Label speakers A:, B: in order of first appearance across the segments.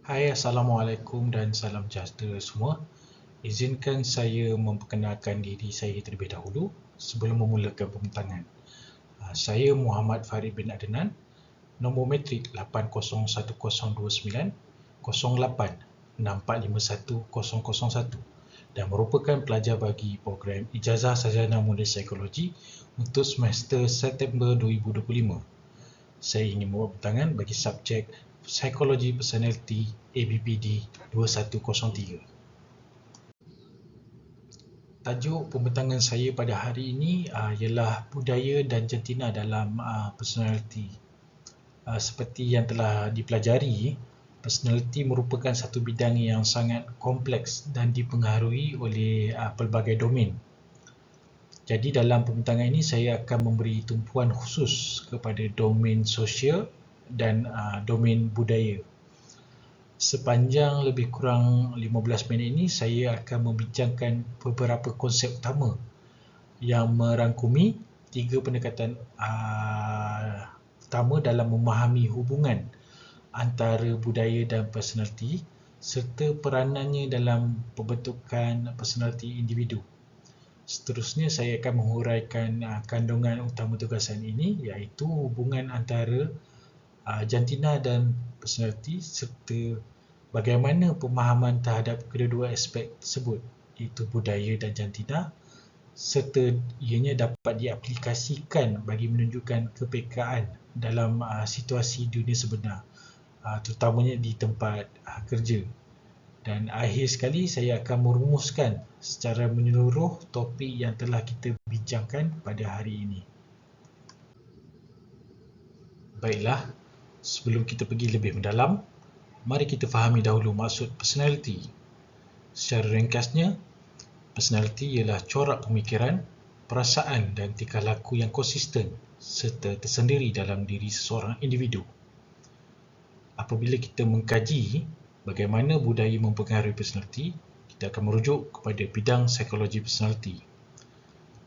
A: Hai, Assalamualaikum dan salam sejahtera semua. Izinkan saya memperkenalkan diri saya terlebih dahulu sebelum memulakan pembintangan. Ah, saya Muhammad Farid bin Adnan, nombor matrik 801029 08 dan merupakan pelajar bagi program Ijazah Sarjana Muda Psikologi untuk semester September 2025. Saya ingin membuat pembintangan bagi subjek Psikologi Personality ABPD 2103. Tajuk pembintangan saya pada hari ini uh, ialah budaya dan jantina dalam uh, personality. Uh, seperti yang telah dipelajari, personality merupakan satu bidang yang sangat kompleks dan dipengaruhi oleh uh, pelbagai domain. Jadi dalam pembintangan ini saya akan memberi tumpuan khusus kepada domain sosial dan uh, domain budaya. Sepanjang lebih kurang 15 minit ini saya akan membincangkan beberapa konsep utama yang merangkumi tiga pendekatan uh, utama dalam memahami hubungan antara budaya dan personaliti serta peranannya dalam pembentukan personaliti individu. Seterusnya saya akan menghuraikan uh, kandungan utama tugasan ini iaitu hubungan antara uh, jantina dan personaliti serta bagaimana pemahaman terhadap kedua-dua aspek tersebut iaitu budaya dan jantina serta ianya dapat diaplikasikan bagi menunjukkan kepekaan dalam uh, situasi dunia sebenar uh, terutamanya di tempat uh, kerja dan akhir sekali saya akan merumuskan secara menyeluruh topik yang telah kita bincangkan pada hari ini. Baiklah, sebelum kita pergi lebih mendalam, mari kita fahami dahulu maksud personality. Secara ringkasnya, personality ialah corak pemikiran, perasaan dan tingkah laku yang konsisten serta tersendiri dalam diri seseorang individu. Apabila kita mengkaji bagaimana budaya mempengaruhi personaliti, kita akan merujuk kepada bidang psikologi personaliti.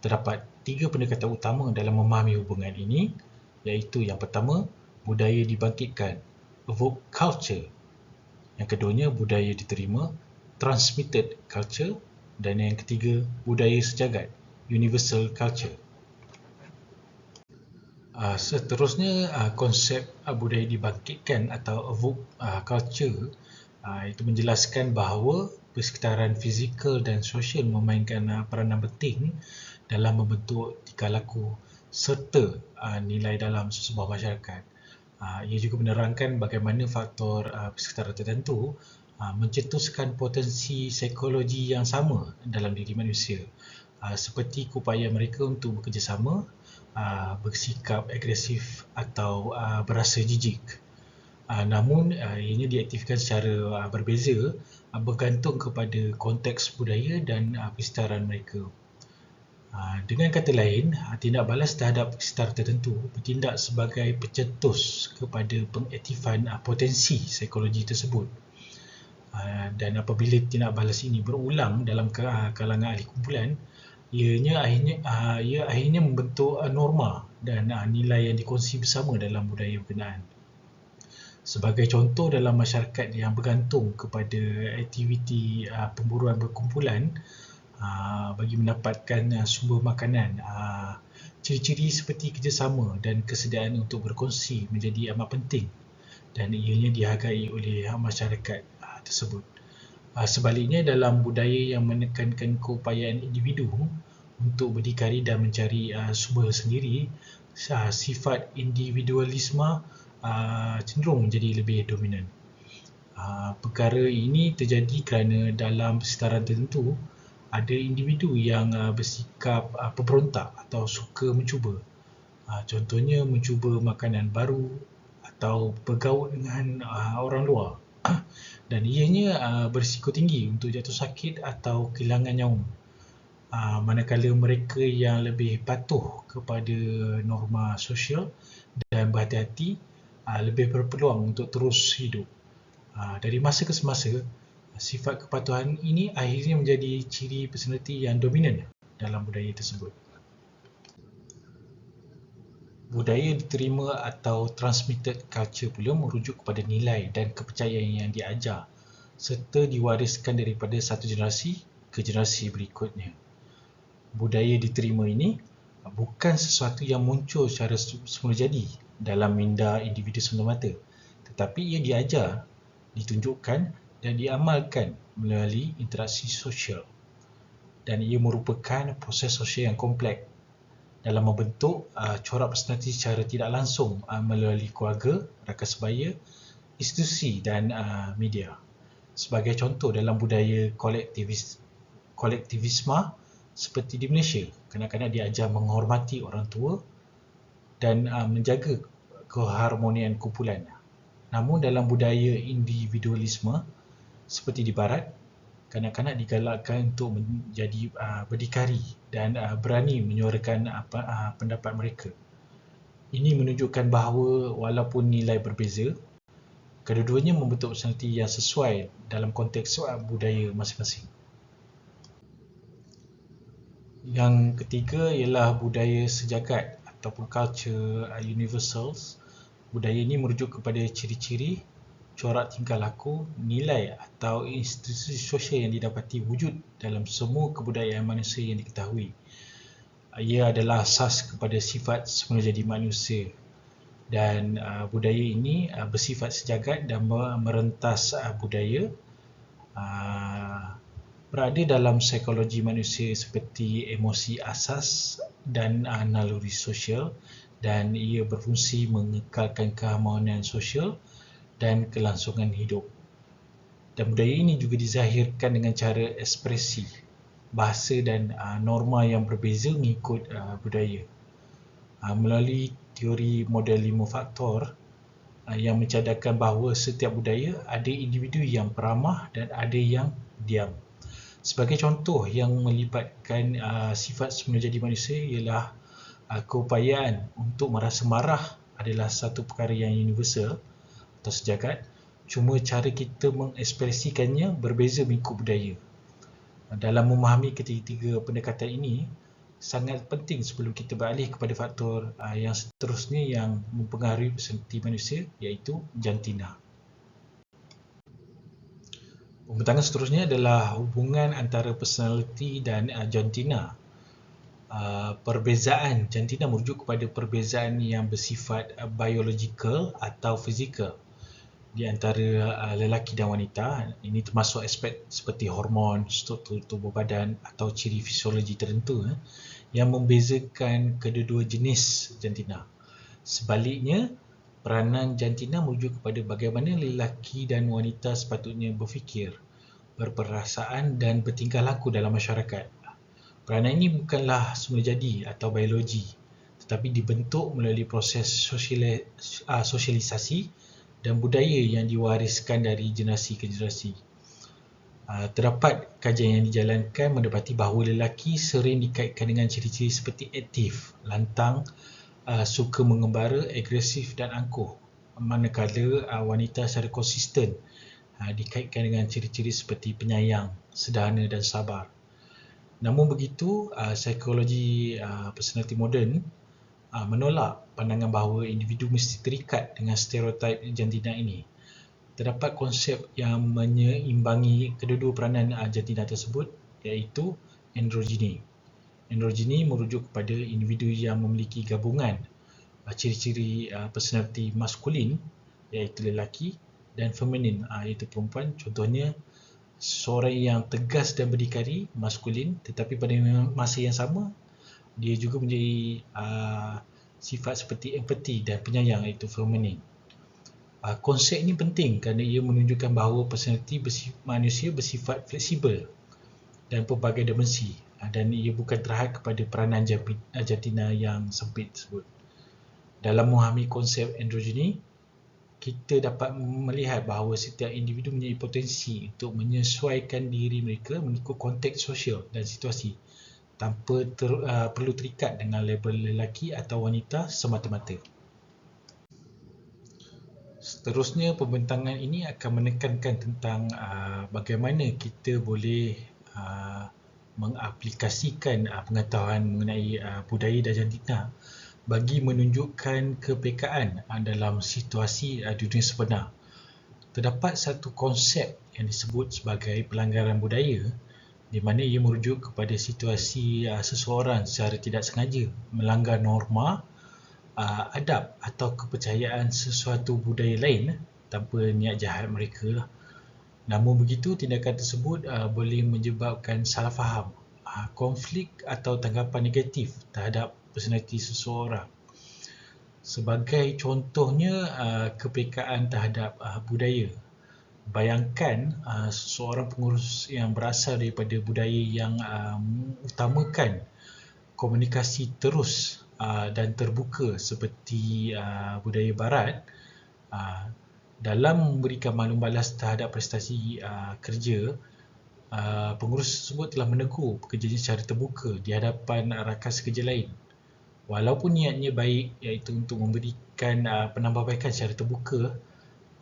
A: Terdapat tiga pendekatan utama dalam memahami hubungan ini, iaitu yang pertama, budaya dibangkitkan, evoke culture. Yang keduanya, budaya diterima, transmitted culture. Dan yang ketiga, budaya sejagat, universal culture. Uh, seterusnya, uh, konsep uh, budaya dibangkitkan atau evoke uh, culture Uh, itu menjelaskan bahawa persekitaran fizikal dan sosial memainkan uh, peranan penting dalam membentuk tingkah laku serta uh, nilai dalam sesebuah masyarakat. Uh, ia juga menerangkan bagaimana faktor uh, persekitaran tertentu uh, mencetuskan potensi psikologi yang sama dalam diri manusia. Seperti upaya mereka untuk bekerjasama, bersikap agresif atau berasa jijik. Namun ianya diaktifkan secara berbeza bergantung kepada konteks budaya dan persekitaran mereka. Uh, dengan kata lain, uh, tindak balas terhadap sekitar tertentu bertindak sebagai pencetus kepada pengaktifan uh, potensi psikologi tersebut. Dan apabila tindak balas ini berulang dalam kalangan ahli kumpulan, ianya akhirnya ia akhirnya membentuk norma dan nilai yang dikongsi bersama dalam budaya berkenaan. Sebagai contoh dalam masyarakat yang bergantung kepada aktiviti pemburuan berkumpulan bagi mendapatkan uh, sumber makanan, uh, ciri-ciri seperti kerjasama dan kesediaan untuk berkongsi menjadi amat penting dan ianya dihargai oleh masyarakat tersebut. Sebaliknya dalam budaya yang menekankan keupayaan individu untuk berdikari dan mencari sumber sendiri, sifat individualisme cenderung menjadi lebih dominan. Perkara ini terjadi kerana dalam persekitaran tertentu ada individu yang uh, bersikap uh, pemberontak atau suka mencuba. Uh, contohnya mencuba makanan baru atau bergaul dengan uh, orang luar. Dan ianya uh, berisiko tinggi untuk jatuh sakit atau kehilangan nyawa. Uh, manakala mereka yang lebih patuh kepada norma sosial dan berhati-hati uh, lebih berpeluang untuk terus hidup. Uh, dari masa ke semasa, sifat kepatuhan ini akhirnya menjadi ciri personaliti yang dominan dalam budaya tersebut. budaya diterima atau transmitted culture pula merujuk kepada nilai dan kepercayaan yang diajar serta diwariskan daripada satu generasi ke generasi berikutnya. Budaya diterima ini bukan sesuatu yang muncul secara semula jadi dalam minda individu semata-mata tetapi ia diajar, ditunjukkan dan diamalkan melalui interaksi sosial dan ia merupakan proses sosial yang kompleks dalam membentuk uh, corak personaliti secara tidak langsung uh, melalui keluarga, rakan sebaya, institusi dan uh, media. Sebagai contoh dalam budaya kolektivis, kolektivisme seperti di Malaysia, kanak-kanak diajar menghormati orang tua dan uh, menjaga keharmonian kumpulan. Namun dalam budaya individualisme seperti di barat, kanak-kanak digalakkan untuk menjadi uh, berdikari dan uh, berani menyuarakan apa uh, pendapat mereka. Ini menunjukkan bahawa walaupun nilai berbeza, kedua-duanya membentuk personaliti yang sesuai dalam konteks uh, budaya masing-masing. Yang ketiga ialah budaya sejagat ataupun culture uh, universals. Budaya ini merujuk kepada ciri-ciri corak tingkah laku, nilai atau institusi sosial yang didapati wujud dalam semua kebudayaan manusia yang diketahui. Ia adalah asas kepada sifat semula jadi manusia dan uh, budaya ini uh, bersifat sejagat dan merentas uh, budaya uh, berada dalam psikologi manusia seperti emosi asas dan uh, naluri sosial dan ia berfungsi mengekalkan keharmonian sosial dan kelangsungan hidup. Dan budaya ini juga dizahirkan dengan cara ekspresi, bahasa dan uh, norma yang berbeza mengikut uh, budaya. Uh, melalui teori model lima faktor uh, yang mencadangkan bahawa setiap budaya ada individu yang peramah dan ada yang diam. Sebagai contoh yang melibatkan uh, sifat semula jadi manusia ialah uh, keupayaan untuk merasa marah adalah satu perkara yang universal atau sejagat cuma cara kita mengekspresikannya berbeza mengikut budaya. Dalam memahami ketiga-tiga pendekatan ini sangat penting sebelum kita beralih kepada faktor uh, yang seterusnya yang mempengaruhi personaliti manusia iaitu jantina. Pembentangan seterusnya adalah hubungan antara personaliti dan uh, jantina. Uh, perbezaan jantina merujuk kepada perbezaan yang bersifat biological atau fizikal di antara uh, lelaki dan wanita ini termasuk aspek seperti hormon, struktur tubuh badan atau ciri fisiologi tertentu eh, yang membezakan kedua-dua jenis jantina. Sebaliknya, peranan jantina merujuk kepada bagaimana lelaki dan wanita sepatutnya berfikir, berperasaan dan bertingkah laku dalam masyarakat. Peranan ini bukanlah semula jadi atau biologi tetapi dibentuk melalui proses uh, sosialisasi dan budaya yang diwariskan dari generasi ke generasi. Uh, terdapat kajian yang dijalankan mendapati bahawa lelaki sering dikaitkan dengan ciri-ciri seperti aktif, lantang, uh, suka mengembara, agresif dan angkuh. Manakala uh, wanita secara konsisten dikaitkan dengan ciri-ciri seperti penyayang, sederhana dan sabar. Namun begitu, psikologi personality moden uh, menolak pandangan bahawa individu mesti terikat dengan stereotip jantina ini. Terdapat konsep yang menyeimbangi kedua-dua peranan uh, jantina tersebut iaitu androgyny. Androgyny merujuk kepada individu yang memiliki gabungan uh, ciri-ciri uh, personality maskulin iaitu lelaki dan feminin uh, iaitu perempuan. Contohnya seorang yang tegas dan berdikari maskulin tetapi pada masa yang sama dia juga menjadi uh, sifat seperti empati dan penyayang iaitu feminine. Uh, konsep ini penting kerana ia menunjukkan bahawa personaliti manusia bersifat fleksibel dan pelbagai dimensi uh, dan ia bukan terhad kepada peranan jantina yang sempit tersebut. Dalam memahami konsep androgyny, kita dapat melihat bahawa setiap individu mempunyai potensi untuk menyesuaikan diri mereka mengikut konteks sosial dan situasi tanpa ter, uh, perlu terikat dengan label lelaki atau wanita semata-mata. Seterusnya pembentangan ini akan menekankan tentang uh, bagaimana kita boleh uh, mengaplikasikan uh, pengetahuan mengenai uh, budaya dan jantina bagi menunjukkan kepekaan dalam situasi dunia sebenar. Terdapat satu konsep yang disebut sebagai pelanggaran budaya di mana ia merujuk kepada situasi seseorang secara tidak sengaja melanggar norma, adab atau kepercayaan sesuatu budaya lain tanpa niat jahat mereka. Namun begitu, tindakan tersebut boleh menyebabkan salah faham uh, konflik atau tanggapan negatif terhadap personaliti seseorang. Sebagai contohnya, uh, kepekaan terhadap uh, budaya. Bayangkan uh, seseorang pengurus yang berasal daripada budaya yang uh, utamakan komunikasi terus uh, dan terbuka seperti uh, budaya barat uh, dalam memberikan maklum balas terhadap prestasi uh, kerja uh, pengurus tersebut telah menegur pekerjanya secara terbuka di hadapan rakan kerja lain. Walaupun niatnya baik iaitu untuk memberikan uh, penambahbaikan secara terbuka,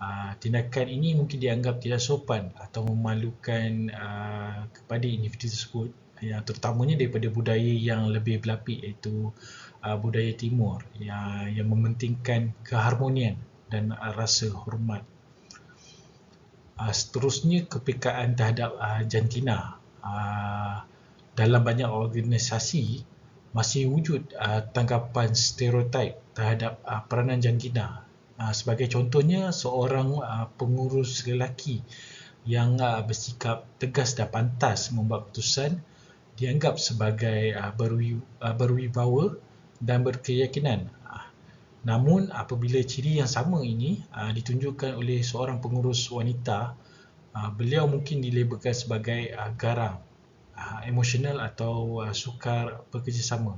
A: uh, tindakan ini mungkin dianggap tidak sopan atau memalukan uh, kepada individu tersebut. Yang terutamanya daripada budaya yang lebih berlapik iaitu uh, budaya timur yang, yang mementingkan keharmonian dan rasa hormat. Seterusnya kepekaan terhadap jantina. Dalam banyak organisasi masih wujud uh, tanggapan stereotip terhadap uh, peranan jantina sebagai contohnya seorang uh, pengurus lelaki yang uh, bersikap tegas dan pantas membuat keputusan dianggap sebagai berwi, berwibawa dan berkeyakinan Namun apabila ciri yang sama ini ditunjukkan oleh seorang pengurus wanita, beliau mungkin dilabelkan sebagai garang, emosional atau sukar bekerjasama.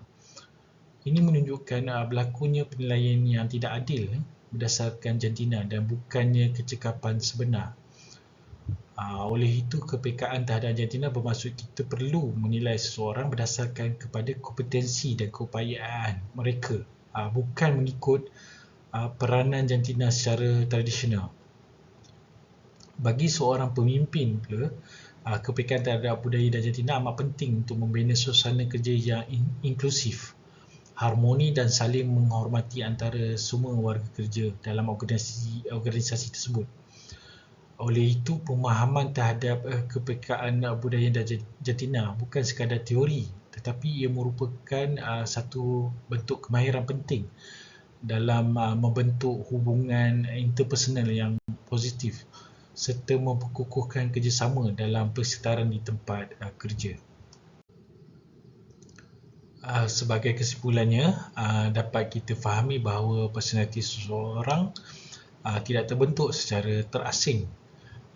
A: Ini menunjukkan berlakunya penilaian yang tidak adil eh, berdasarkan jantina dan bukannya kecekapan sebenar. Uh, oleh itu, kepekaan terhadap jantina bermaksud kita perlu menilai seseorang berdasarkan kepada kompetensi dan keupayaan mereka uh, bukan mengikut uh, peranan jantina secara tradisional. Bagi seorang pemimpin uh, kepekaan terhadap budaya dan jantina amat penting untuk membina suasana kerja yang in- inklusif, harmoni dan saling menghormati antara semua warga kerja dalam organisasi, organisasi tersebut. Oleh itu, pemahaman terhadap uh, kepekaan budaya jantina bukan sekadar teori tetapi ia merupakan uh, satu bentuk kemahiran penting dalam uh, membentuk hubungan interpersonal yang positif serta memperkukuhkan kerjasama dalam persekitaran di tempat uh, kerja. Uh, sebagai kesimpulannya, uh, dapat kita fahami bahawa personaliti seseorang uh, tidak terbentuk secara terasing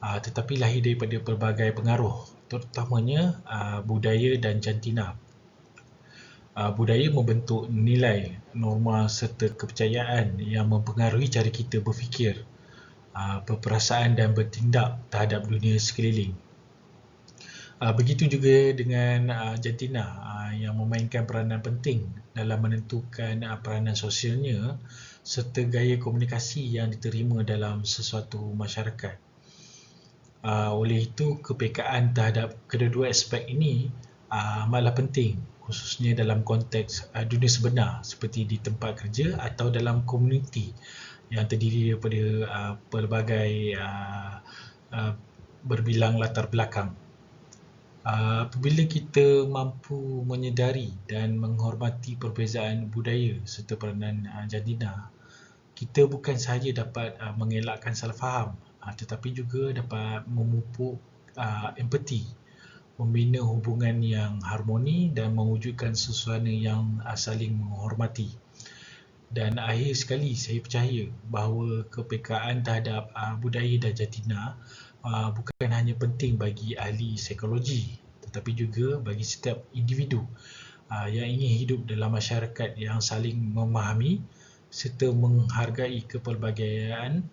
A: uh, tetapi lahir daripada pelbagai pengaruh terutamanya uh, budaya dan jantina uh, budaya membentuk nilai, norma serta kepercayaan yang mempengaruhi cara kita berfikir, uh, berperasaan dan bertindak terhadap dunia sekeliling. Uh, begitu juga dengan uh, jantina uh, yang memainkan peranan penting dalam menentukan uh, peranan sosialnya serta gaya komunikasi yang diterima dalam sesuatu masyarakat. Uh, oleh itu, kepekaan terhadap kedua-dua aspek ini uh, amatlah penting khususnya dalam konteks uh, dunia sebenar seperti di tempat kerja atau dalam komuniti yang terdiri daripada uh, pelbagai uh, uh, berbilang latar belakang. Uh, apabila kita mampu menyedari dan menghormati perbezaan budaya serta peranan uh, jantina, kita bukan sahaja dapat uh, mengelakkan salah faham tetapi juga dapat memupuk empati membina hubungan yang harmoni dan mewujudkan suasana yang saling menghormati. Dan akhir sekali saya percaya bahawa kepekaan terhadap budaya dan jatina uh, bukan hanya penting bagi ahli psikologi tetapi juga bagi setiap individu uh, yang ingin hidup dalam masyarakat yang saling memahami serta menghargai kepelbagaian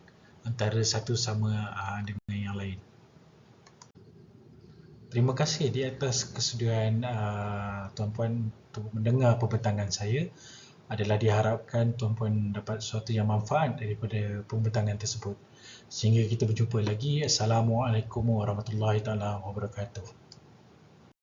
A: antara satu sama uh, dengan yang lain. Terima kasih di atas kesudian uh, tuan-puan untuk mendengar pembentangan saya. Adalah diharapkan tuan-puan dapat sesuatu yang manfaat daripada pembentangan tersebut. Sehingga kita berjumpa lagi. Assalamualaikum warahmatullahi wabarakatuh.